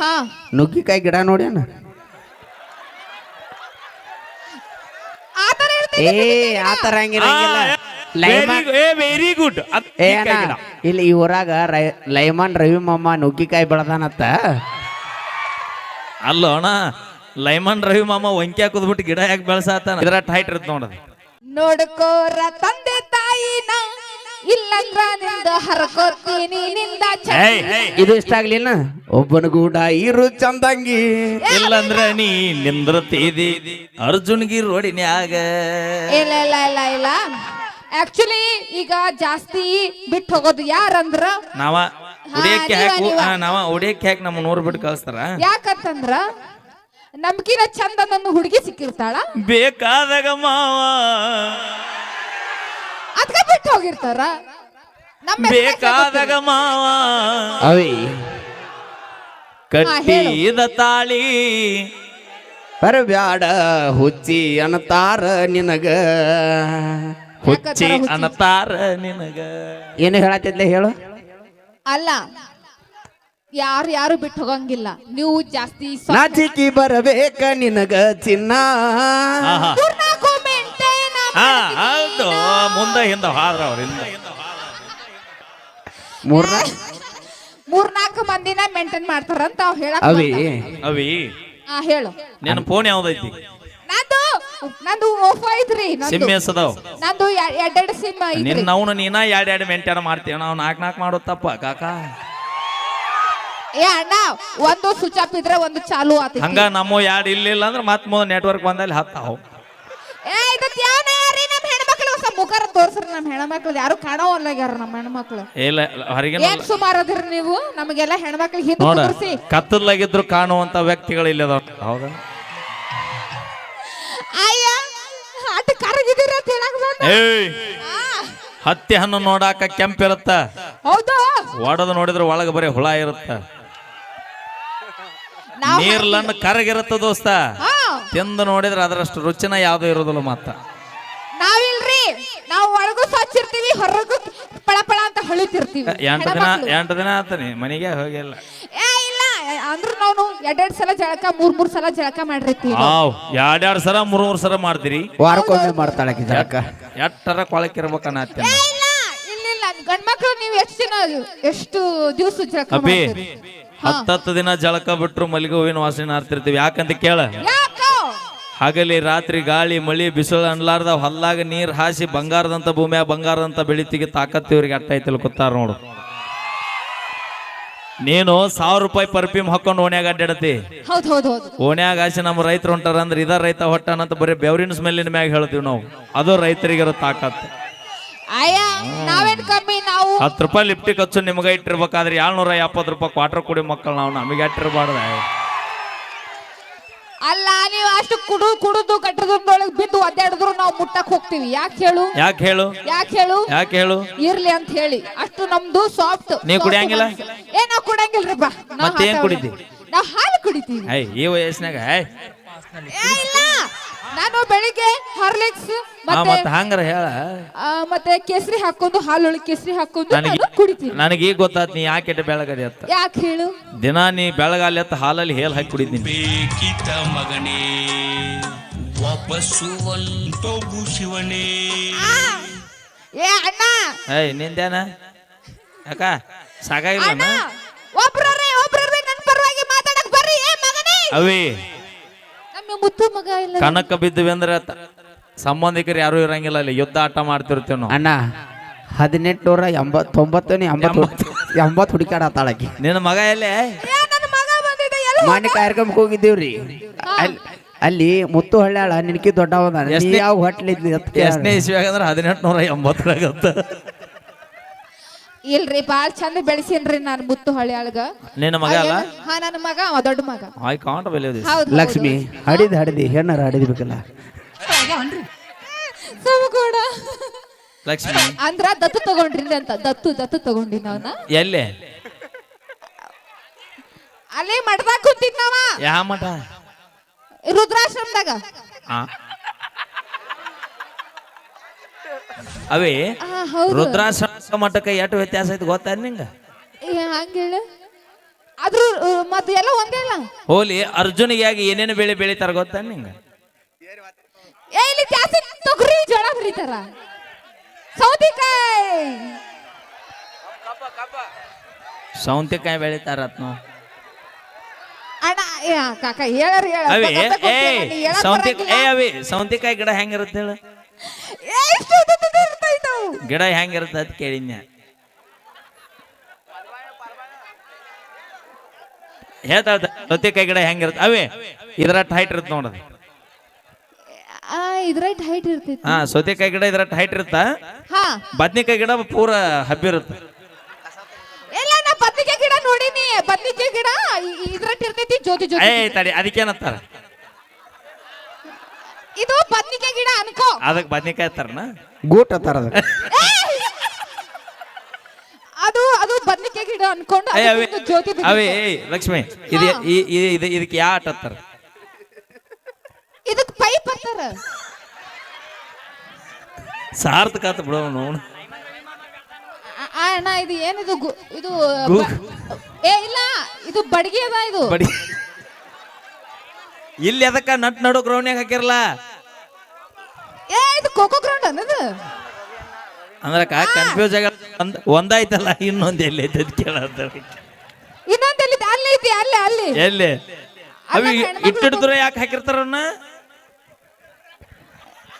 ಹಾ. ನುಗ್ಗಿಕಾಯಿ ಗಿಡ ನೋಡ್ಯಾನ ಆ ಥರ ಇರ್ತೈತಿ. ಏ ಆತರ ಹಂಗಿರಂಗಿಲ್ಲ. ಲೈಮಾನ್ ಏ ವೆರಿ ಗುಡ್ ಇಲ್ಲಿ ಈ ಊರಾಗ ಲೈಮನ್ ಲೈಮಾನ್ ರವಿ ಮಾಮ ನುಗ್ಗಿಕಾಯಿ ಬೆಳದಾನತ್ತ. ಅಲ್ಲ ಅಣ್ಣ ಲೈಮನ್ ರವಿ ಮಾಮ ಒಂಕಿ ಹಾಕುದ್ಬಿಟ್ಟು ಗಿಡ ಯಾಕೆ ಬೆಳೆಸಾತಾನ? ಇದ್ರ ಟೈಟ್ ಇರುತ್ತೆ ನೋಡದು ನೋಡ್ಕೋರ ತಂದೆ ತಾಯಿನ ಇಲ್ಲಂದ್ರ ನಿಂದ ಹರ್ಕೋತೀನಿ ನಿಂದ ಇದು ಇಷ್ಟ ಆಗ್ಲಿಲ್ಲ ಒಬ್ಬನಗೂಡ ಇರು ಚಂದಂಗಿ. ಇಲ್ಲಂದ್ರ ನೀ ನಿಂದ್ರತೀದಿ? ಅರ್ಜುನ್ಗಿ ರೋಡಿನ್ಯಾಗ. ಇಲ್ಲ ಇಲ್ಲ ಇಲ್ಲ ಇಲ್ಲ. ಆಕ್ಚುಲಿ ಈಗ ಜಾಸ್ತಿ ಬಿಟ್ಟು ಹೋಗೋದು ಯಾರಂದ್ರ? ನಾವ ಉಡಿಯಕ್ಕೆ ನೀವ, ಹಾಕು ನೀವ. ನಾವ ಉಡಿಯಕ್ಕೆ ಹಾಕಿ ನಮ್ಮ ನೋರ್ ಬಿಟ್ಟು ಕಳಿಸ್ತಾರ. ಯಾಕಂತಂದ್ರ ನಮ್ಗಿನ ಚಂದ ನನ್ನ ಹುಡುಗಿ ಸಿಕ್ಕಿರ್ತಾಳ. ಬೇಕಾದಾಗ ಮಾವ ಹೋಗಿರ್ತಾರ? ನಮ್ಮ ಬೇಕಾದಾಗ ಮಾವ ಅವಿ ಕಟ್ಟಿದ ತಾಳಿ ಬರಬ್ಯಾಡ ಹುಚ್ಚಿ ಅನ್ನತಾರ ನಿನಗ. ಹುಚ್ಚಿ ಅನ್ನತಾರ ನಿನಗ. ಏನು ಹೇಳತ್ತಿದ್ಲೆ ಹೇಳು? ಅಲ್ಲ ಯಾರು ಯಾರು ಬಿಟ್ಟು ಹೋಗಂಗಿಲ್ಲ. ನೀವು ಜಾಸ್ತಿ ಸ್ವ- ನಾಚಿಕಿ ಬರಬೇಕ ನಿನಗ ಚಿನ್ನ. ಆಹಾ. ಹಾ. ಹೌದು. ಮುಂದೆ ಹಿಂದ ಹಾದ್ರ ಅವ್ರಿಂದ ಮೂರ್ನ ಮೂರ್ನಾಲ್ಕು ಮಂದಿನ ಮೇಂಟೈನ್ ಮಾಡ್ತಾರಂತ ಅವ್ ಹೇಳಕ್ ಅವಿ. ಅವಿ. ಆ ಹೇಳು. ನಿನ್ನ ಫೋನ್ ಯಾವ್ದೈತಿ? ನಂದು ನಂದು ಓಫೋ ಐತ್ರಿ ಸಿಮ್ ನಂದು ಎಸದಾವ್ ನಂದು ಎ- ಎರಡೆರಡು ಸಿಮ್ ಐತ್ರಿ. ನಿನ್ನ ಅವನು ನೀನ ಎರಡ್ ಎರಡು ಮೆಂಟೇನ್ ಮಾಡ್ತೀಯ ನಾವು ನಾಲ್ಕು ನಾಲ್ಕು ಮಾಡೋ ತಪ್ಪ ಕಾಕ. ಏ ಅಣ್ಣ ಒಂದು ಸ್ವಿಚ್ ಆಫ್ ಇದ್ರೆ ಒಂದು ಚಾಲು ಆತೈತಿ. ಹಂಗ ನಮ್ಮ ಎರಡ್ ಇಲ್ಲಿಲ್ಲ ಅಂದ್ರೆ ಮತ್ ಮೊದ ನೆಟ್ವರ್ಕ್ ಬಂದಲ್ಲಿ ಹತ್ತಾವ್. ಏ ಇದು ಯಾವ ಯಾರಿ ನಮ್ಮ ಹೆಣ್ಮಕ್ಳು ಹೊಸ ಮುಖರ ತೋರ್ಸ್ರಿ ನಮ್ಮ ಹೆಣ್ಮಕ್ಳು. ಯಾರು ಕಾಣವಲ್ಲಾಗ್ಯಾರ ನಮ್ಮ ಹೆಣ್ಮಕ್ಳು. ಇಲ್ಲ ಹೊರಗಿನ ಏನ್ ಸುಮಾರು ಅದಿರಿ ನೀವು? ನಮಗೆಲ್ಲ ಹೆಣ್ಮಕ್ಳು ಹಿಂದೆ ನೋಡ ಕತ್ತಲಾಗಿದ್ರು ಕಾಣುವಂತ ವ್ಯಕ್ತಿಗಳು ಇಲ್ಲ ಹೌದಾ? ಅಯ್ಯ ಅಟ್ ಕರಗಿದಿರ ಅಂತ ಹೇಳಕ್ ಬಂದ. ಏಯ್ ಆ, ಹತ್ತಿ ಹಣ್ಣು ನೋಡಾಕ ಕೆಂಪಿರುತ್ತ ಹೌದು. ಒಡದು ನೋಡಿದ್ರೆ ಒಳಗೆ ಬರೀ ಹುಳ ಇರುತ್ತ. ನಾವ್ ನೀರ್ಲನ್ನು ಕರಗಿರುತ್ತ ದೋಸ್ತ. ಹಾ. ತಿಂದು ನೋಡಿದ್ರೆ ಅದರಷ್ಟು ರುಚಿನ ಯಾವ್ದು ಇರೋದಿಲ್ಲ ಮತ್ತ ನಾವು ಒಳಗೂ ಹೊರಗು ಪಳ ಪಳ ಅಂತ ಹೊಳಿತಿರ್ತೀವಿ ಎಂಟು ದಿನ ಹೆಣ್ಮಕ್ಳು. ಎಂಟು ದಿನ ಆತನಿ ಮನೆಗೆ ಹೋಗಿಲ್ಲ ಏ ಇಲ್ಲ ಅಂದ್ರ ನಾವು ಎರಡೆರಡು ಸಲ ಜಳಕ ಮೂರ್ ಮೂರ್ ಸಲ ಜಳಕ ಮಾಡಿರ್ತೀವಿ. ಆವ್ ಎರಡೆರಡು ಸಲ ಮೂರ್ ಮೂರ್ ಸಲ ಮಾಡ್ತೀರಿ? ವಾರಕ್ಕೊಮ್ಮೆ ಮಾಡ್ತಾಳೆ ಆಕಿ ಜಳಕ. ಎಟ್ಟರ ಕೊಳಕಿರ್ಬೇಕನ್ನತ್ತೇನ ಏ ಇಲ್ಲ ಇಲ್ಲ ಇಲ್ಲ ಗಂಡ್ಮಕ್ಳು ನೀವು ಎಷ್ಟು ದಿನ ಎಷ್ಟು ದಿವಸ ಜಳಕ ಅಬ್ಬಿ ಮಾಡ್ತೀರಿ? ಹಾ. ಹತ್ತತ್ತು ದಿನ ಜಳಕ ಬಿಟ್ರು ಮಲ್ಲಿಗೆ ಹೂವಿನ ವಾಸನೆ ಆಡ್ತಿರ್ತೀವಿ. ಯಾಕಂತ ಕೇಳ. ಹಗಲಿ ರಾತ್ರಿ ಗಾಳಿ ಮಳಿ ಬಿಸಿಲು ಅನ್ಲಾರ್ದ ಹೊಲ್ಲಾಗ ನೀರು ಹಾಸಿ ಬಂಗಾರದಂತ ಭೂಮಿಯ ಬಂಗಾರದಂತ ಬೆಳಿತಿಗೆ ತಾಕತ್ತು ಇವ್ರಿಗೆ ಅಟ್ಟ ಐತಿ ಕೂತಾರ ನೋಡು. ನೀನು ಸಾವಿರ ರೂಪಾಯಿ ಪರ್ಫ್ಯೂಮ್ ಹಾಕೊಂಡು ಓಣ್ಯಾಗ ಅಡ್ಡಾಡತಿ. ಓಣ್ಯಾಗ ಹಾಸಿ ನಮ್ಮ ರೈತರು ಹೊಂಟಾರಂದ್ರೆ ಇದ ರೈತ ಹೊಟ್ಟನಂತ ಬರೀ ಬೆವರಿನ ಸ್ಮೆಲ್ಲಿನ ಮ್ಯಾಗ ಹೇಳ್ತೀವಿ ನಾವು. ಅದು ರೈತರಿಗಿರೋ ತಾಕತ್ತು. ಹತ್ತು ರೂಪಾಯಿ ಲಿಫ್ಟಿಗೆ ಹಚ್ಚು ನಿಮ್ಗೆ ಇಟ್ಟಿರ್ಬೇಕಾದ್ರೆ ಏಳ್ನೂರ ಎಪ್ಪತ್ತು ರೂಪಾಯಿ ಕ್ವಾರ್ಟರ್ ಕುಡಿ ಮಕ್ಕಳು ನಾವು ನಮಗೆ ಇಟ್ಟಿರ್ಬಾರ್ದ ಅಲ್ಲ ನೀವು ಅಷ್ಟು ಕುಡು ಕುಡುದು ಕಟ್ಟದ್ರೊಳಗೆ ಬಿದ್ದು ಒದ್ದಾಡಿದ್ರು ನಾವು ಮುಟ್ಟಕ್ ಹೋಗ್ತೀವಿ. ಯಾಕೆ ಹೇಳು? ಯಾಕೆ ಹೇಳು? ಯಾಕೆ ಹೇಳು? ಯಾಕೆ ಹೇಳು? ಇರ್ಲಿ ಅಂತ ಹೇಳಿ. ಅಷ್ಟು ನಮ್ದು ಸಾಫ್ಟ್ ನೀವು ಕುಡಿಯಂಗಿಲ್ಲ? ಏ ನಾವ್ ಮತ್ತೆ ಮತ್ತೇನ್ ಕುಡಿತಿ? ನಾವ್ ಹಾಲು ಕುಡಿತೀವಿ. ಈ ವಯಸ್ಸಿನಾಗ ಏ ಇಲ್ಲ ನಾನು ಬೆಳಿಗ್ಗೆ ಹಾರ್ಲಿಕ್ಸ್ ಆ ಮತ್ತೆ ಮತ್ತ ಹಂಗಾರ ಹೇಳ. ಆ, ಮತ್ತೆ ಕೇಸರಿ ಹಾಕೊಂಡು ಹಾಲೊಳಗೆ ಕೇಸರಿ ಹಾಕೊಂಡು ನನಗೆ ನಾನು ಕುಡಿತೀನಿ. ನನಗೆ ಈಗ ಗೊತ್ತಾತ್ ನೀ ಯಾಕೆ ಇಟ್ಟು ಬೆಳಗದೆ ಅಂತ. ಯಾಕೆ ಹೇಳು? ದಿನ ನೀ ಬೆಳಗಾಲಿ ಅಂತ ಹಾಲಲ್ಲಿ ಹೇಲ್ ಹಾಕಿ ಕುಡಿತೀನಿ. ಬೇಕಿತ ಮಗನೇ ವಾಪಸ್ಸು ಒಂಟೋಗು ಶಿವನೇ. ಏ ಅಣ್ಣ! ಏಯ್ ನಿಂದೇನ? ಯಾಕ? ಸಾಕಾಗಿಲ್ಲ ಅಣ್ಣ? ಒಬ್ರೇ ಒಬ್ರೇ ನನ್ನ ಪರವಾಗಿ ಮಾತಾಡಕ್ ಬರ್ರಿ ಏ ಮಗನೇ! ಅವಿ ಮುತ್ತು ಮಗ ಇಲ್ಲ ಕನಕ ಬಿದ್ದಿವಿ ಅಂದ್ರೆ ತ- ಸಂಬಂಧಿಕರು ಯಾರು ಇರಂಗಿಲ್ಲ ಅಲ್ಲಿ. ಯುದ್ಧ ಆಟ ಮಾಡ್ತಿರ್ತೀವಿ ನಾವು. ಅಣ್ಣ ಹದಿನೆಂಟುನೂರ ಎಂಬತ್ತೊಂಬತ್ತು ಎಂಬತ್ತು ಎಂಬತ್ತು ಹುಡುಕಾಡತ್ತಾಳಕಿ ನಿನ್ನ ಮಗ ಎಲ್ಲೇ? ಏ ನನ್ನ ಮಗ ಬಂದಿದ್ದ ಎಲ್ಲ ಮಾನ್ಯ ಕಾರ್ಯಕ್ರಮಕ್ಕೆ ಹೋಗಿದ್ದೀವ್ರಿ. ಅಲ್ಲಿ ಅಲ್ಲಿ ಮುತ್ತು ಹಳ್ಳ್ಯಾಳ ನಿನಕಿ ದೊಡ್ಡವನ. ನೀ ಎಷ್ಟನೇ- ಯಾವ ಅಂತ ಕೇಳ್ದೆ. ಎಷ್ಟನೇ ಇಸ್ವಿ ಆಗಂದ್ರೆ ಹದಿನೆಂಟು ನೂರ ಎಂಬತ್ತರಾಗತ್ತ. ಇಲ್ರಿ ಬಾಳ್ ಚಂದ ಬೆಳೆಸೀನ್ರಿ ನಾನು ಮುತ್ತು ಹಳ್ಳಿ ಅಳ್ಗ ನಿನ್ನ ಮಗ ಅಲ್ಲ? ಹಾ ನನ್ನ ಮಗ ಅವ ದೊಡ್ಡ ಮಗ. ಐ ಕಾಂಟ್ ಬೆಲೆ ಹೌದು ಲಕ್ಷ್ಮಿ ಹಡಿದ್ ಹಡಿದಿ ಹೆಣ್ಣರ ಹಡಿದ್ಬೇಕಲ್ಲ ಕೂಡ. ಲಕ್ಷ್ಮಿ. ಅಂದ್ರ ದತ್ತು ತಗೊಂಡ್ರಿ ಅಂತ ದತ್ತು ದತ್ತು ತಗೊಂಡಿನ ಅವನ. ಎಲ್ಲೇ? ಅಲ್ಲೇ ಮಠದಾಗ ಕೂತಿದ್ನವ ಯಾವ ಮಠ? ರುದ್ರಾಶ್ರಮದಾಗ. ಆ? ಅವೇ ರುದ್ರಾಶ್ರಮ ಮಠಕ್ಕೆ ಎಷ್ಟು ವ್ಯತ್ಯಾಸ ಐತಿ ಗೊತ್ತಾ ನಿಂಗ? ಹಂಗೇಳು ಆದ್ರೂ ಮತ್ತೆ ಎಲ್ಲ ಒಂದೇ ಹೌದಲ್ಲ ಹೋಲಿ ಅರ್ಜುನಿಗಾಗಿ ಏನೇನು ಬೆಳೆ ಬೆಳಿತಾರ ಗೊತ್ತಾ ನಿಂಗ? ಏ ಇಲ್ಲಿ ಜಾಸ್ತಿ ತೊಗರಿ ಜೋಳ ಬೆಳಿತಾರ. ಸೌತೆಕಾಯಿ. ಸೌಂತಿಕಾಯಿ ಬೆಳಿತಾರ ಅಣ್ಣ ಕಾಕ ಹೇಳರ್ ಹೇಳ. ಸೌಂತಿಕಾಯಿ ಗಿಡ ಹೆಂಗಿರುತ್ತೆ ಹೇಳು? ಗಿಡ ಹೆಂಗಿರುತ್ತೆ ಅಂತ ಕೇಳಿದ್ನ. ಹೇಳ್ತಾಳ ಸೌತೆಕಾಯಿ ಗಿಡ ಹೆಂಗಿರುತ್ತೆ? ಅವೇ ಇದ್ರ ಟೈಟ್ ಇರುತ್ತೆ ನೋಡ್ರಿ ಇದ್ರ ಹೈಟ್ ಇರ್ತೈತಿ ಹಾ ಸೌತೆಕಾಯಿ ಗಿಡ ಇದ್ರ ಟೈಟ್ ಇರುತ್ತ? ಹಾ. ಬದ್ನಿಕಾಯಿ ಗಿಡ ಪೂರ ಹಬ್ಬಿರುತ್ತೆ ನಾ ಬದ್ನಿಕಾಯಿ ಗಿಡ ನೋಡಿನಿ ಬದ್ನಿಕಾಯಿ ಗಿಡ ಇದ್ರಟ್ ಇರ್ತೈತಿ ಜೋತಿ ಜ್ಯೋತಿ. ಏ ತಡಿ ಅದಕ್ಕೇನತ್ತಾರ? ಇದು ಬದ್ನಿಕಾಯಿ ಗಿಡ ಅನ್ಕೋ. ಅದಕ್ಕೆ ಬದ್ನಿಕಾಯಿ ತರನ ಗೂಟ ತರ ಅದಕ್ಕೆ. ಅದು ಅದು ಬದ್ನಿಕಾಯಿ ಗಿಡ ಅನ್ಕೊಂಡು ಅವಿ ಜ್ಯೋತಿ ಅವೇ ಏಯ್ ಲಕ್ಷ್ಮಿ ಇದು ಈ- ಈ- ಇದು ಇದಕ್ಕೆ ಯಾ ಆಟ ಹತ್ತಾರ ಇದಕ್ ಪೈಪ್ ಅಂತಾರ. ಸಾರ್ಥಕ ಆತ ಬಿಡೋ ನೋಡು ಆ- ಆ ಅಣ್ಣ ಇದು ಏನಿದು ಗು- ಇದು ಗು- ಬ- ಏ ಇಲ್ಲ ಇದು ಬಡಗಿ ಅದ ಇದು. ಬಡಿ ಇಲ್ಲಿ ಅದಕ್ಕ ನಟ್ ನಡು ಗ್ರೌಂಡ್ ಹಾಕಿರಲ್ಲ? ಕೋಕೋ ಗ್ರೌಂಡ್ ಅನ್ನದು? ಅಂದ್ರೆ ಕನ್ಫ್ಯೂಸ್ ಆಗ ಒಂದ್ ಒಂದಾಯ್ತಲ್ಲ ಇನ್ನೊಂದು ಎಲ್ಲಿ ಐತೆ ಕೇಳತ್ತ ಇನ್ನೊಂದ್ ಎಲ್ಲಿ ಅಲ್ಲಿ ಐತಿ ಅಲ್ಲಿ ಅಲ್ಲಿ. ಎಲ್ಲಿ? ಅವಿ ಇಟ್ಟಿಡಿದ್ರೆ ಯಾಕೆ ಹಾಕಿರ್ತಾರನ್ನ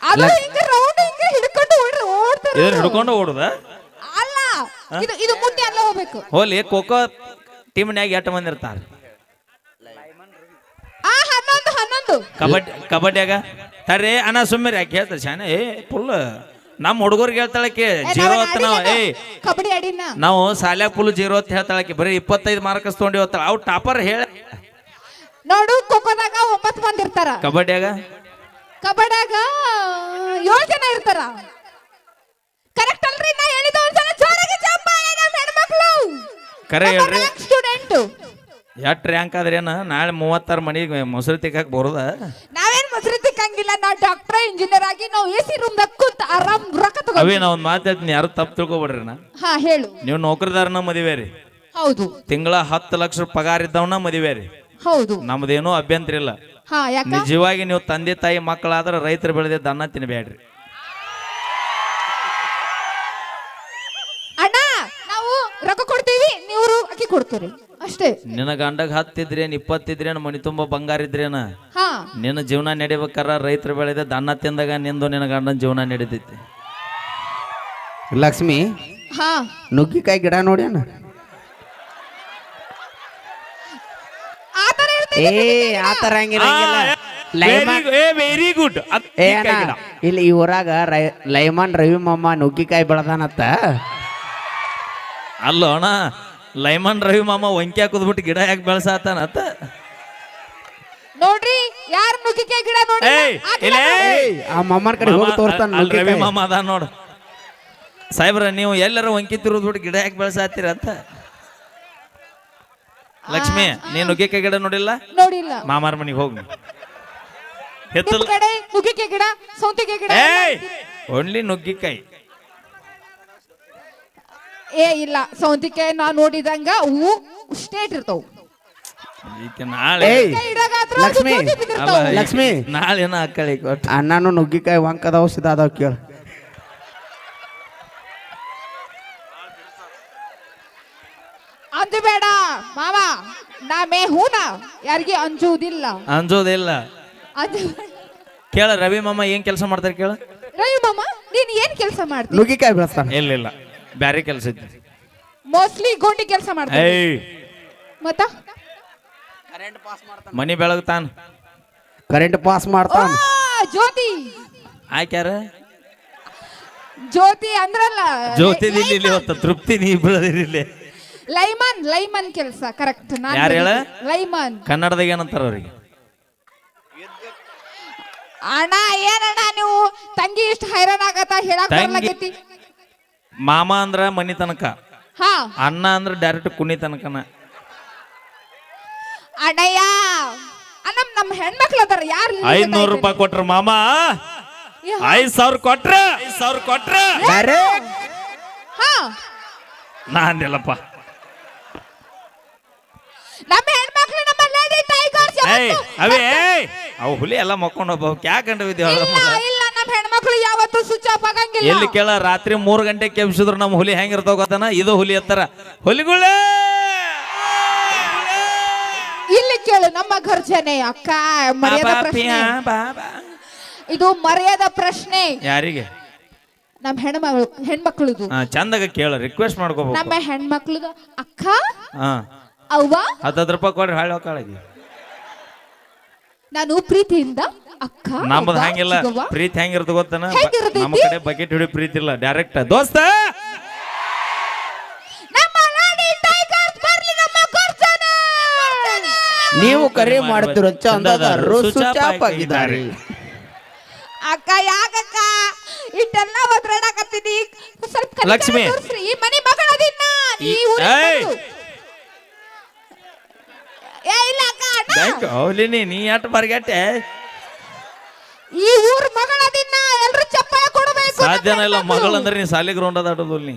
ಅದು ಹಿಂಗೆ ರೌಂಡ್ ಹಿಂಗೆ ಹಿಡ್ಕೊಂಡು ಓಡ್ರಿ ಓಡ್ತಾರೆ ಇದನ್ನ ಹಿಡ್ಕೊಂಡು ಓಡುದ? ಅಲ್ಲ ಇದು ಇದು ಮುಂದೆ ಅಲ್ಲ ಹೋಗ್ಬೇಕು. ಹೋಲಿ ಖೋಖೋ ಟೀಮ್ನ್ಯಾಗ ಎಷ್ಟು ಮಂದಿ ಇರ್ತಾರ? ಆ ಹನ್ನೊಂದು ಹನ್ನೊಂದು. ಕಬಡ್ಡಿ ಕಬಡ್ಡಿಯಾಗ? ತರ್ರಿ ಅಣ್ಣ ಸುಮ್ಮನೆ ಯಾಕೆ ಹೇಳ್ತಾರೆ ಶಾನೆ ಏ ಫುಲ್ ನಮ್ಮ ಹುಡುಗರಿಗೆ ಹೇಳ್ತಾಳಕ್ಕೆ ಜೀರೋ ಅಂತ ನಾವು ಏ. ಕಬಡ್ಡಿ ಆಡಿನ ನಾವು ಸಾಲ್ಯಾಗ ಫುಲ್ ಜೀರೋ ಅಂತ ಹೇಳ್ತಾಳಕ್ಕೆ ಬರೀ ಇಪ್ಪತ್ತೈದು ಮಾರ್ಕ್ಸ್ ತೊಗೊಂಡಿ ಹೋಗ್ತಾಳ. ಅವ್ ಟಾಪರ್ ಹೇಳ. ನೋಡು ಖೋಖೋದಾಗ ಒಂಬತ್ತು ಮಂದಿ ಇರ್ತಾರ. ಕಬಡ್ಡಿಯಾಗ? ಕಬಡ್ಯಾಗ ಏಳು ಜನ ಇರ್ತಾರ. ಕರೆಕ್ಟ್ ಅಲ್ರಿ ನಾ ಹೇಳಿದ ಒಂದ್ಸಲ ಜೋರಾಗಿ ಚಪ್ಪಾಳೆ ನಮ್ಮ ಹೆಣ್ಮಕ್ಳು. ಕರೆ ಹೇಳ್ರಿ. ಸ್ಟೂಡೆಂಟ್ ಎಷ್ಟು ರ್ಯಾಂಕ್ ಆದ್ರೇನ? ನಾಳೆ ಮೂವತ್ತಾರು ಮನೆಗೆ ಮೊಸರು ತಿಕ್ಕಾಕ ಬರೋದ? ನಾವೇನ್ ನಾ ಡಾಕ್ಟರ್ ಇಂಜಿನಿಯರ್ ಆಗಿ ನಾವು ಎ ಸಿ ರೂಮ್ ಕೂತ್ ಆರಾಮ್ ರೊಕ್ಕ ತಗೋ ಅವೇ ನಾ ಒಂದು ಮಾತು ಹೇಳ್ತೀನಿ. ಯಾರು ತಪ್ಪು ತಿಳ್ಕೊಬೇಡ್ರಿ ನಾ. ಹಾ ಹೇಳು. ನೀವು ನೌಕರದಾರನ ಮದುವೆ ರೀ. ಹೌದು. ತಿಂಗಳ ಹತ್ತು ಲಕ್ಷ ಪಗಾರ ಇದ್ದವನ ಮದುವೆ ರೀ. ಹೌದು. ನಮ್ದೇನೋ ಅಭ್ಯಂತರ ಇಲ್ಲ. ಹಾ ಯಾಕ? ನಿಜವಾಗಿ ನೀವು ತಂದೆ ತಾಯಿ ಮಕ್ಕಳಾದ್ರೆ ರೈತರು ಬೆಳೆದಿದ್ದ ಅನ್ನ ತಿನ್ಬೇಡ್ರಿ. ಅಣ್ಣ ನಾವು ರೊಕ್ಕ ಕೊಡ್ತೀವಿ ನೀವು ಅಕ್ಕಿ ಕೊಡ್ತೀರಿ. ಅಷ್ಟೇ. ನಿನ್ನ ಗಂಡಗ್ ಹತ್ತಿದ್ರೇನ್ ಇಪ್ಪತ್ತಿದ್ರೇನ್ ಮನಿ ತುಂಬ ಬಂಗಾರ ಇದ್ರೇನ? ಹಾ. ನಿನ್ನ ಜೀವನ ನಡಿಬೇಕಾರ ರೈತರು ಬೆಳೆದ ದನ್ನ ತಿಂದಾಗ ನಿಂದು ನಿನ್ನ ಗಂಡನ ಜೀವನ ನಡೀತೈತಿ. ಲಕ್ಷ್ಮಿ ಹಾ. ನುಗ್ಗಿಕಾಯಿ ಗಿಡ ನೋಡ್ಯಾನ ಏ ಆತರ ಹಂಗಿರಂಗಿಲ್ಲ. ಲೈಮನ್ ವೆರಿ ಗುಡ್ ಏ ಅಣ್ಣ ಇಲ್ಲಿ ಈ ಊರಾಗ ರೈ- ಲೈಮನ್ ರವಿ ಮಾಮ ನುಗ್ಗಿಕಾಯಿ ಬೆಳದಾನತ್ತ ಅಲ್ಲೋಣ ಅಣ್ಣ ಲೈಮನ್ ರವಿ ಮಾಮ ಒಂಕ್ಯಾ ಕುದ್ಬಿಟ್ಟು ಗಿಡ ಯಾಕೆ ಬೆಳೆಸಾತಾನತ್ತ ನೋಡ್ರಿ ಯಾರು ನುಗ್ಗಿಕಾಯಿ ಗಿಡ ನೋಡಿ ಏಯ್ ಇಲ್ಲ? ಏಯ್, ಆ ಮಾಮನ ಕಡೆ ಹೋಗಿ ರವಿ ಮಾಮ ಅದ ನೋಡು. ಸಾಹೇಬ್ರ ನೀವು ಎಲ್ಲರ ಒಂಕಿ ತಿರುದ್ಬಿಟ್ಟು ಗಿಡ ಯಾಕೆ ಬೆಳೆಸಾತೀರ ಅಂತ ಲಕ್ಷ್ಮಿ ನೀನು ನುಗ್ಗಿಕೆ ಗಿಡ ನೋಡಿಲ್ಲ? ನೋಡಿಲ್ಲ. ಮಾಮಾರ ಮನೆಗೆ ಹೋಗಿ ಹೆತ್ತಲ್ ಕಡೆ ನುಗ್ಗಿಕಾಯಿ ಗಿಡ ಸೌಂತಿಕಾಯಿ ಗಿಡ ಏಯ್ ಓನ್ಲಿ ನುಗ್ಗಿಕಾಯಿ. ಏ ಇಲ್ಲ ಸೌಂತಿಕಾಯಿ ನಾ ನೋಡಿದಂಗ ಹೂ ಸ್ಟೇಟ್ ಇರ್ತಾವು. ಈಕೆ ನಾಳೆ ಏಯ್ ಇಡಗಾತ್ರ ಲಕ್ಷ್ಮಿ, ಅಲ್ಲ ಲಕ್ಷ್ಮಿ. ನಾಳೆ ಏನ ಅಕ್ಕಳಿ ಕೊಟ್ಟು ಅಣ್ಣನು ನುಗ್ಗಿಕಾಯಿ ಔಷಧ ಅದಾವ ಕೇಳ. ಅಂದು ಬೇಡ ಮಾವ ನಾ ಮೇ ಹೂನ ಯಾರಿಗೆ ಅಂಜುವುದಿಲ್ಲ. ಅಂಜೋದಿಲ್ಲ. ಅದು ಕೇಳ ರವಿ ಮಾಮ ಏನ್ ಕೆಲಸ ಮಾಡ್ತಾರೆ ಕೇಳ. ರವಿ ಮಾಮ ನೀನ್ ಏನ್ ಕೆಲಸ ಮಾಡ್ತಿ? ನುಗ್ಗಿಕಾಯಿ ಬೆಳೆಸ್ತಾನೆ. ಇಲ್ಲ ಇಲ್ಲ. ಬ್ಯಾರೆ ಕೆಲಸ ಐತಿ. ಮೋಸ್ಟ್ಲಿ ಗೋಂಡಿ ಕೆಲಸ ಮಾಡ್ತೀನಿ ಏಯ್. ಮತ್ತ? ಮನಿ ಬೆಳಗ್ತಾನ ಕರೆಂಟ್ ಪಾಸ್ ಮಾಡ್ತಾನ. ಆ, ಜ್ಯೋತಿ. ಆಕ್ಯಾರ ಜ್ಯೋತಿ ಅಂದ್ರಲ್ಲ. ಜ್ಯೋತಿ ಇಲ್ಲಿ ಇಲ್ಲಿ ಹೊತ್ತ ತೃಪ್ತಿ ನೀ ಬೆಳೆದಿರಿಲ್ಲಿ ಲೈಮನ್ ಲೈಮನ್ ಕೆಲಸ ಕರೆಕ್ಟ್ ಯಾರ್ ಹೇಳ? ಲೈಮನ್. ಕನ್ನಡದಾಗ ಏನಂತಾರ ಅವ್ರಿಗೆ? ಅಣ್ಣ ಏನಣ್ಣ ನೀವು? ತಂಗಿ ಇಷ್ಟ ಹೈರಾಣ ಆಗತ್ತ ಹೇಳಕ್ ತಂಗಿ- ಬರ್ಲಾಗೈತಿ ಮಾಮ ಅಂದ್ರ ಮನಿ ತನಕ. ಹಾ. ಅಣ್ಣ ಅಂದ್ರ ಡೈರೆಕ್ಟ್ ಕುನಿ ತನಕನ. ನಮ್ ನಮ್ಮ ಹೆಣ್ಮಕ್ಳು ಅದಾರ ಯಾರು ಐದ್ನೂರು ರೂಪಾಯಿ ಕೊಟ್ರ ಮಾಮ. ಐದ್ ಸಾವಿರ ಕೊಟ್ರ. ಐದ್ ಸಾವಿರ ಕೊಟ್ರ. ಹಾ. ನಾ ಅಂದಿಲ್ಲಪ್ಪ ನಮ್ಮ ಹೆಣ್ಮಕ್ಳು ನಮ್ಮ ಏಯ್ ಅವೇ ಏಯ್ ಅವು ಹುಲಿ ಎಲ್ಲ ಮಕ್ಕೊಂಡು ಹೋಗ್ಬೇಕು ಯಾಕೆ ಕಂಡು ಇಲ್ಲ ಇಲ್ಲ ನಮ್ಮ ಹೆಣ್ಮಕ್ಳು ಯಾವತ್ತೂ ಸ್ವಿಚ್ ಆಫ್ ಆಗಂಗಿಲ್ಲ. ಎಲ್ಲಿ ಕೇಳ ರಾತ್ರಿ ಮೂರು ಗಂಟೆ ಕೆಮ್ಸಿದ್ರು ನಮ್ಮ ಹುಲಿ ಹೆಂಗಿರ್ತಾವ ಗೊತ್ತಾನ? ಇದು ಹುಲಿ ಎತ್ತರ. ಹುಲಿಗಳೇ! ಇಲ್ಲಿ ಕೇಳು ನಮ್ಮ ಗರ್ಜನೆ ಅಕ್ಕ ಮರ್ಯಾದ ಪ್ರಶ್ನೆ. ಇದು ಮರ್ಯಾದ ಪ್ರಶ್ನೆ. ಯಾರಿಗೆ? ನಮ್ಮ ಹೆಣ್ಮಗಳು ಹೆಣ್ಮಕ್ಳದು. ಚಂದಾಗ ಕೇಳ ರಿಕ್ವೆಸ್ಟ್ ಮಾಡ್ಕೋಬೇಕು. ನಮ್ಮ ಹೆಣ್ಮಕ್ಳದು. ಅಕ್ಕ ಅವ್ವ. ಹತ್ತತ್ತು ರೂಪಾಯಿ ಕೊಡ್ರಿ ಹಾಳು ಕಾಳಗಿ ನಾನು ಪ್ರೀತಿಯಿಂದ ಅಕ್ಕ ನಮ್ಮದು ಹಂಗಿಲ್ಲ ಚಿಕ್ಕವ್ವ. ಪ್ರೀತಿ ಹೆಂಗಿರ್ತು ಗೊತ್ತನ ಹೆಂಗಿರ್ತೈತಿ? ನಮ್ಮ ಕಡೆ ಬಕೆಟ್ ಹಿಡಿ ಪ್ರೀತಿ ಇಲ್ಲ ಡೈರೆಕ್ಟ್ ದೋಸ್ತ ನಮ್ಮ ಲಾಡಿ ಟೈಗರ್ಸ್ ಬರ್ಲಿ ನಮ್ಮ ಗರ್ಜನೆ ನೀವು ಕರೆ ಮಾಡ್ತಿರೋ ಚಂದದಾರರು ಸುಚಾಪ್ ಆಗಿದ್ದಾರೆ ಅಕ್ಕ ಯಾಕಕ್ಕ ಇಟ್ಟೆಲ್ಲ ಒದ್ರಾಡಕತ್ತಿದಿ ಸ್ವಲ್ಪ ಲಕ್ಷ್ಮಿ. ತೋರ್ಸ್ರಿ. ಈ ಮನಿ ಮಗಳದಿನ್ನ ಈ ಈ- ಊರಿನ ಏಯ್! ಮಗಳು. ಏ ಇಲ್ಲ ಅಕ್ಕ ಅಣ್ಣ. ಬ್ಯಾಂಕ್ ಅವಲಿನಿ ನೀ ಅಟ್ ಬರ್ಗೆಟ್ಟೆ ಈ ಊರ್ ಮಗಳದಿನ್ನ ಎಲ್ರು ಚಪ್ಪಾಳೆ ಕೊಡಬೇಕು ಸಾಧ್ಯನ ಇಲ್ಲ. ಮಗಳಂದ್ರೆ ನೀ ಸಾಲಿ ಗ್ರೌಂಡ್ ಅದಾಡೋದು ನೀ.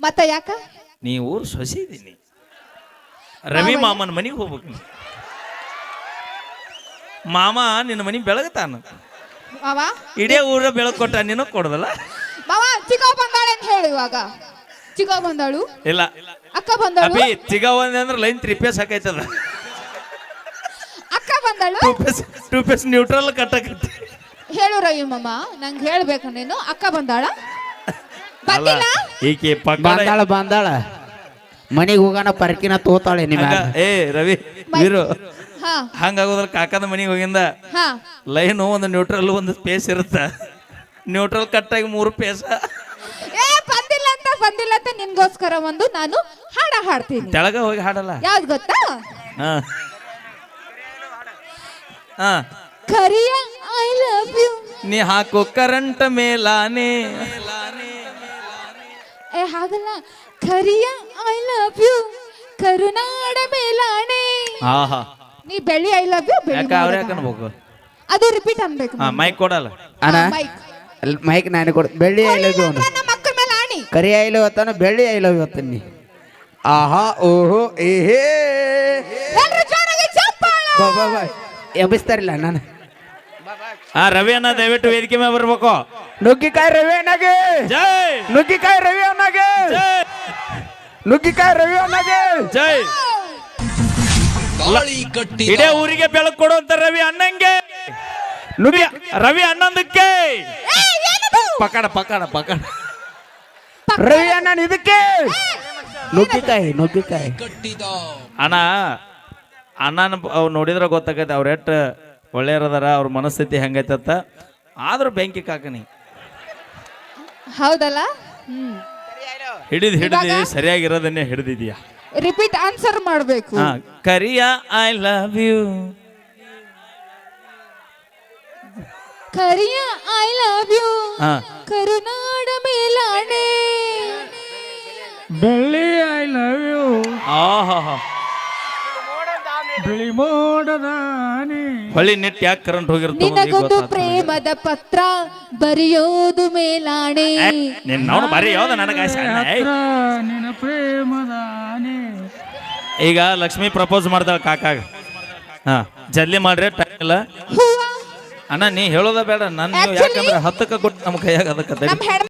ಮತ್ತ ಯಾಕ? ನೀ ಊರ್ ಸೊಸಿ ಇದೀನಿ. ರವಿ ಮಾಮನ ಮನಿಗೆ ಹೋಗ್ಬೇಕು ನೀ. ಮಾಮ ನಿನ್ನ ಮನಿ ಬೆಳಗತಾನ ಮಾವ? ಇಡೇ ಊರ ಬೆಳಗ್ ಕೊಟ್ಟ ನೀನು ಕೊಡದಲ್ಲ? ಮಾವ ಚಿಕೋ ಬಂದಾಳೆ ಅಂತ ಹೇಳು ಇವಾಗ. ಚಿಕೋ ಬಂದಾಳು? ಇಲ್ಲ. ಅಕ್ಕ ಬಂದಾಳು? ಅಪಿ ಚಿಗವ ಅಂದ್ರೆ line three phase ಹಾಕೈತದ two phase two phase neutral ಕಟ್ಟಕತ್ತಿ ಹೇಳು ರವಿ ಮಾಮ ನಂಗೆ ಹೇಳ್ಬೇಕು ನೀನು. ಅಕ್ಕ ಬಂದಾಳ? ಅಲ್ಲ ಬಂದಿಲ್ಲ? ಈಕೆ ಪಕ್ಕ ಬಂದಾಳ ಬಂದಾಳ. ಮನೆಗೆ ಹೋಗೋಣ ಪರ್ಕಿನ ತೋತಾಳೆ ನಿಮ್ಮ ಏ ರವಿ ನೀರು ಹಾ. ಹಂಗಾಗೋದ್ರ ಕಾಕದ ಮನಿಗೆ ಹೋಗಿಂದ. ಹಾ. ಲೈನು ಒಂದು ನ್ಯೂಟ್ರಲ್ ಒಂದು ಸ್ಪೇಸ್ ಇರುತ್ತೆ? ನ್ಯೂಟ್ರಲ್ ಕಟ್ಟಾಗಿ ಮೂರು ಪೇಸ ಏ ಬಂದಿಲ್ಲ ಅಂತ ಬಂದಿಲ್ಲ ಅಂತ ನಿನ್ಗೋಸ್ಕರ ಒಂದು ನಾನು ಹಾಡ ಹಾಡ್ತೀನಿ. ತೆಳಗ ಹೋಗಿ ಹಾಡಲ್ಲ. ಯಾವ್ದು ಗೊತ್ತಾ? ಹಾ. ಹಾ. ಕರಿಯ ಐ ಲವ್ ಯು ನೀ ಹಾಕು ಕರೆಂಟ್ ಮೇಲಾನೆ. ಏ ಹಾಗಲ್ಲ. ಕರಿಯ ಐ ಲವ್ ಯು ಕರುನಾಡ ಮೇಲಾಣೆ ಆಹಾ. ನೀ ಬೆಳ್ಳಿ ಐ ಲವ್ ಯು ಯಾಕ ಅವ್ರ ಯಾಕೆ ಅನ್ಬೇಕು ಅದು ರಿಪೀಟ್ ಅನ್ಬೇಕು ಹಾ ಮೈಕ್ ಕೊಡಲ್ಲ. ಅಣ್ಣ ಮೈಕ್ ಮೈಕ್ ನಾನು ಕೊಡ. ಬೆಳ್ಳಿ ಐ ಲವ್ ಯು ನಮ್ಮ ಮೇಲೆ ಆಣಿ. ಕರಿ ಐಲವ್ ಇವತ್ತಾನ ಬೆಳ್ಳಿ ಐ ಲವ್ ಯು ಅತ್ತನಿ ಆಹಾ ಓಹೋ ಏಹೇ. ಎಲ್ರು ಜೋರಾಗಿ ಚಪ್ಪಾಳೆ ಬಾ ಬಾ ಬಾ. ಎಬ್ಬಿಸ್ತಾರಿಲ್ಲ ನಾನು. ಆ ರವಿ ಅಣ್ಣ ದಯವಿಟ್ಟು ವೇದಿಕೆ ಮೇಲೆ ಬರ್ಬೇಕು. ನುಗ್ಗಿಕಾಯಿ ರವಿ ಅಣ್ಣಗೆ. ಜೈ. ನುಗ್ಗಿಕಾಯಿ ರವಿ ಅಣ್ಣಗೆ. ಜೈ. ನುಗ್ಗಿಕಾಯಿ ರವಿ ಅಣ್ಣಗೆ. ಜೈ. ಗಾಳಿ ಕಟ್ಟಿ ಇಡೇ ಊರಿಗೆ ಬೆಳಕು ಕೊಡುವಂತ ರವಿ ಅಣ್ಣಂಗೆ. ನುಗ್ಗಿ ರವಿ ಅಣ್ಣಂದಕ್ಕೆ. ಪಕಡ ಪಕಡ ಪಕಡ. ರವಿ ಅಣ್ಣನ ಇದಕ್ಕೆ. ನುಗ್ಗಿಕಾಯಿ ನುಗ್ಗಿಕಾಯಿ. ಕಟ್ಟಿದ ಅಣ್ಣ ಅಣ್ಣನ ಅವ್ರು ನೋಡಿದ್ರೆ ಗೊತ್ತಾಗೈತೆ ಅವ್ರು ಎಷ್ಟು ಒಳ್ಳೆಯರದಾರ ಅವ್ರ ಮನಸ್ಥಿತಿ ಹೆಂಗೈತತ್ತ ಆದ್ರೂ ಬೆಂಕಿ ಕಾಕನಿ ಹೌದಲ್ಲ? ಹ್ಮ್. ಹಿಡಿದು ಹಿಡಿದು ಇವಾಗ? ಸರಿಯಾಗಿರೋದನ್ನೇ ಹಿಡಿದಿದ್ಯಾ? ರಿಪೀಟ್ ಆನ್ಸರ್ ಮಾಡಬೇಕು. ಹಾ Kariya I love you Kariya I love you ಹಾ. ಕರುನಾಡ ಮೇಲಾಣೆ. ಬೆಳ್ಳಿ ಐ ಲವ್ ಯು ಆಹಾ ಬಿಳಿ ಮೋಡದಾನೆ ಹೊಳಿ ನೆಟ್ ಯಾಕೆ ಕರೆಂಟ್ ಹೋಗಿರುತ್ತೆ ನಿನಗೊಂದು ಪ್ರೇಮದ ಪತ್ರ ಬರೆಯೋದು ಮೇಲಾಣೆ. ನಿನ್ನ ಬರೆಯೋದು ಬರೀ ಯಾವ್ದ ನನಗೆ ಆಸೆ ಅಣ್ಣ, ಏಯ್. ಹತ್ರ ನಿನ್ನ ಪ್ರೇಮದಾನೆ ಈಗ ಲಕ್ಷ್ಮಿ ಪ್ರಪೋಸ್ ಮಾಡ್ತಾಳ ಕಾಕಾಗ. ಹಾ ಜಲ್ದಿ ಮಾಡ್ರಿ ಟೈಮ್ ಇಲ್ಲ. ಹೂವ. ಅಣ್ಣ ನೀ ಹೇಳೋದ ಬೇಡ ನಾನು Actually- ಯಾಕಂದ್ರೆ ಹತ್ತಕ್ಕ ಕೊಟ್ಟು ನಮ್ಮ ಕೈಯಾಗ ಅದಕ್ಕೆ